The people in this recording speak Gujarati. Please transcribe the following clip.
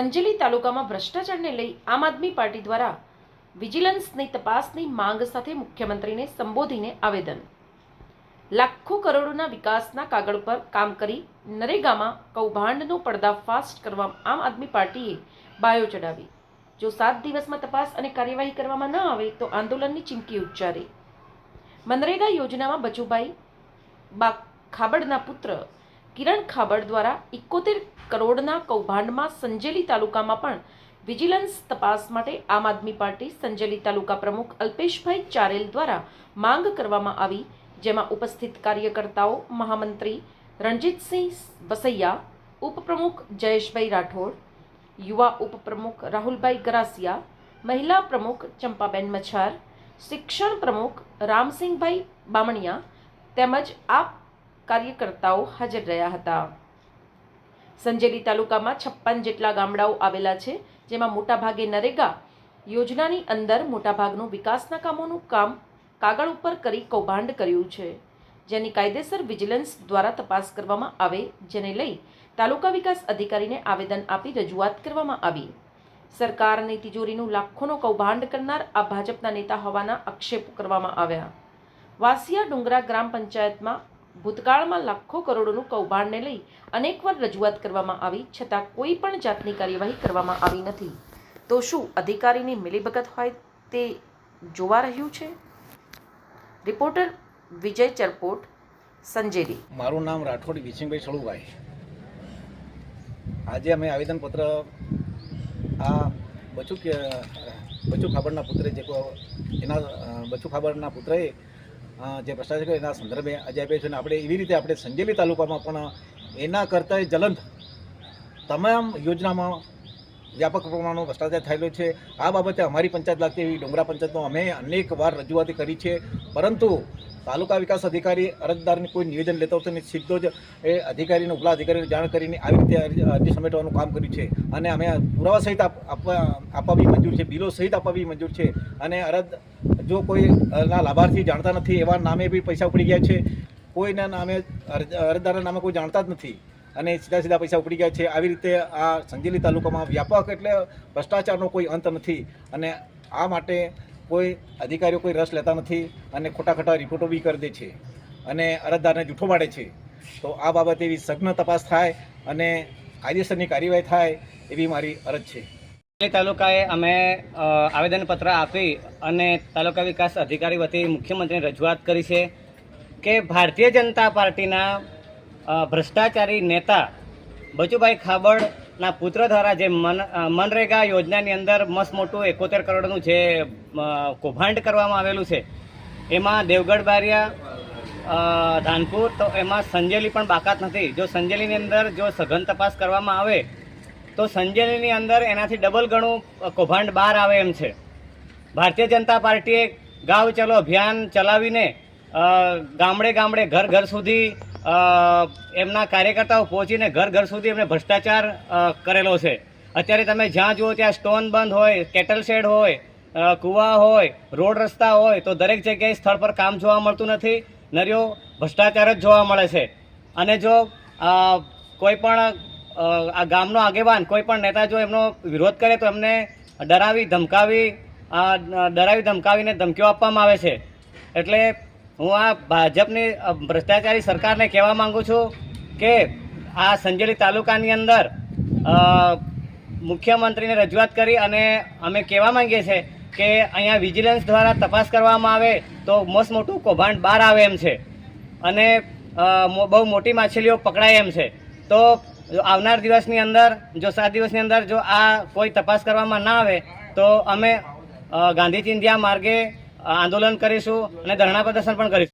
સંજેલી તાલુકામાં ભ્રષ્ટાચારને લઈ આમ આદમી પાર્ટી દ્વારા વિજિલન્સની તપાસની માંગ સાથે મુખ્યમંત્રીને સંબોધીને આવેદન. લાખો કરોડોના વિકાસના કાગળ પર કામ કરી નરેગામાં કૌભાંડનો પર્દાફાશ કરવા આમ આદમી પાર્ટીએ બાયો ચડાવી. જો સાત દિવસમાં તપાસ અને કાર્યવાહી કરવામાં ન આવે તો આંદોલનની ચીમકી ઉચ્ચારી. મનરેગા યોજનામાં બચુભાઈ બા ખાબડના પુત્ર કિરણ ખાબડ દ્વારા એકોતેર કરોડના કૌભાંડમાં સંજેલી તાલુકામાં પણ વિજિલન્સ તપાસ માટે આમ આદમી પાર્ટી સંજેલી તાલુકા પ્રમુખ અલ્પેશભાઈ ચારેલ દ્વારા માંગ કરવામાં આવી, જેમાં ઉપસ્થિત કાર્યકર્તાઓ મહામંત્રી રણજીતસિંહ વસૈયા, ઉપપ્રમુખ જયેશભાઈ રાઠોડ, યુવા ઉપપ્રમુખ રાહુલભાઈ ગરાસિયા, મહિલા પ્રમુખ ચંપાબેન મછાર શિક્ષણ પ્રમુખ રામસિંહભાઈ બામણિયા તેમજ આપ કાર્યકર્તાઓ હાજર રહ્યા હતા. સંજેલી તાલુકામાં છપ્પન જેટલા ગામડાઓ આવેલા છે, જેમાં મોટાભાગે નરેગા યોજનાની અંદર મોટાભાગનું વિકાસના કામોનું કામ કાગળ ઉપર કરી કૌભાંડ કર્યું છે. જેની કાયદેસર વિજિલન્સ દ્વારા તપાસ કરવામાં આવે, જેને લઈ તાલુકા વિકાસ અધિકારીને આવેદન આપી રજૂઆત કરવામાં આવી. સરકારની તિજોરીનું લાખોનો કૌભાંડ કરનાર આ ભાજપના નેતા હોવાના આક્ષેપો કરવામાં આવ્યા. વાસિયા ડુંગરા ગ્રામ પંચાયતમાં ભૂતકાળમાં લાખો કરોડોનું કૌભાંડને લઈ અનેકવાર રજૂઆત કરવામાં આવી, છતાં કોઈ પણ જાતની કાર્યવાહી કરવામાં આવી નથી. તો શું અધિકારીની મિલીભગત હોય તે જોવા રહ્યું છે? રિપોર્ટર વિજય ચરપોટ સંજેરી. મારું નામ રાઠોડ વિસિંગભાઈ સળુભાઈ આજે અમે આવેદનપત્ર આ બચુ બચુ ખાબડના પુત્રે જે એના બચુ ખાબડના પુત્રએ જે ભ્રષ્ટાચાર એના સંદર્ભે આજે છે અને આપણે એવી રીતે આપણે સંજેલી તાલુકામાં પણ એના કરતાં જલંત તમામ યોજનામાં વ્યાપક પ્રમાણનો ભ્રષ્ટાચાર થયેલો છે. આ બાબતે અમારી પંચાયત લાગતી એવી ડુંગરા પંચાયતમાં અમે અનેક વાર રજૂઆતી કરી છે. પરંતુ તાલુકા વિકાસ અધિકારી અરજદારની કોઈ નિવેદન લેતો હતો નહીં સીધો જ એ અધિકારીને, ઉપલા અધિકારીને જાણ કરીને આવી રીતે અરજી સમેટવાનું કામ કર્યું છે. અને અમે પુરાવા સહિત આપ- આપવા આપવા બી મંજૂર છે. બિલો સહિત આપવા બી મંજૂર છે. અને અરજ જો કોઈના લાભાર્થી જાણતા નથી, એવા નામે બી પૈસા ઉપડી ગયા છે, કોઈના નામે અરજ- અરજદારના નામે કોઈ જાણતા જ નથી અને સીધા સીધા પૈસા ઉપડી ગયા છે. આવી રીતે આ સંજેલી તાલુકામાં વ્યાપક એટલે ભ્રષ્ટાચારનો કોઈ અંત નથી અને આ માટે કોઈ અધિકારીઓ કોઈ રસ લેતા નથી અને ખોટા ખોટા રિપોર્ટો બી કરી દે છે અને અરજદારને જૂઠો પાડે છે. તો આ બાબતે એવી સઘન તપાસ થાય અને કાયદેસરની કાર્યવાહી થાય એવી મારી અરજ છે. તાલુકાએ અમે આવેદનપત્ર આપી અને તાલુકા વિકાસ અધિકારી વતી મુખ્યમંત્રીને રજૂઆત કરી છે કે ભારતીય જનતા પાર્ટીના ભ્રષ્ટાચારી નેતા બચુભાઈ ખાબડના પુત્ર દ્વારા જે મન મનરેગા યોજનાની અંદર મસ્ત મોટું એકોતેર કરોડનું જે કૌભાંડ કરવામાં આવેલું છે, એમાં દેવગઢ બારિયા ધાનપુર, તો એમાં સંજેલી પણ બાકાત નથી. જો સંજેલીની અંદર જો સઘન તપાસ કરવામાં આવે તો સંજયની અંદર એનાથી ડબલ ગણું કૌભાંડ બહાર આવે એમ છે. ભારતીય જનતા પાર્ટીએ ગાવ ચલો અભિયાન ચલાવીને ગામડે ગામડે ઘર ઘર સુધી એમના કાર્યકર્તાઓ પહોંચીને ઘર ઘર સુધી એમને ભ્રષ્ટાચાર કરેલો છે. અત્યારે તમે જ્યાં જુઓ ત્યાં સ્ટોન બંધ હોય, કેટલ શેડ હોય કૂવા હોય, રોડ રસ્તા હોય, તો દરેક જગ્યાએ સ્થળ પર કામ જોવા મળતું નથી. નર્યો ભ્રષ્ટાચાર જ જોવા મળે છે. અને જો કોઈ પણ આ ગામનો આગેવાન કોઈ પણ નેતા જો એમનો વિરોધ કરે તો એમને ડરાવી, ધમકાવી ડરાવી, ધમકાવીને ધમકીઓ આપવામાં આવે છે. એટલે હું આ ભાજપની ભ્રષ્ટાચારી સરકારને કહેવા માંગુ છું કે આ સંજેલી તાલુકાની અંદર મુખ્યમંત્રીને રજૂઆત કરી અને અમે કહેવા માંગીએ છીએ કે અહીંયા વિજિલન્સ દ્વારા તપાસ કરવામાં આવે તો મસ્ત મોટું કૌભાંડ બહાર આવે એમ છે. અને બહુ મોટી માછલીઓ પકડાય એમ છે. તો જો આવનાર દિવસની અંદર, જો સાત દિવસની અંદર જો આ કોઈ તપાસ કરવામાં ના આવે, તો અમે ગાંધી ચિંધ્યા માર્ગે આંદોલન કરીશું અને ધરણા પ્રદર્શન પણ કરીશું.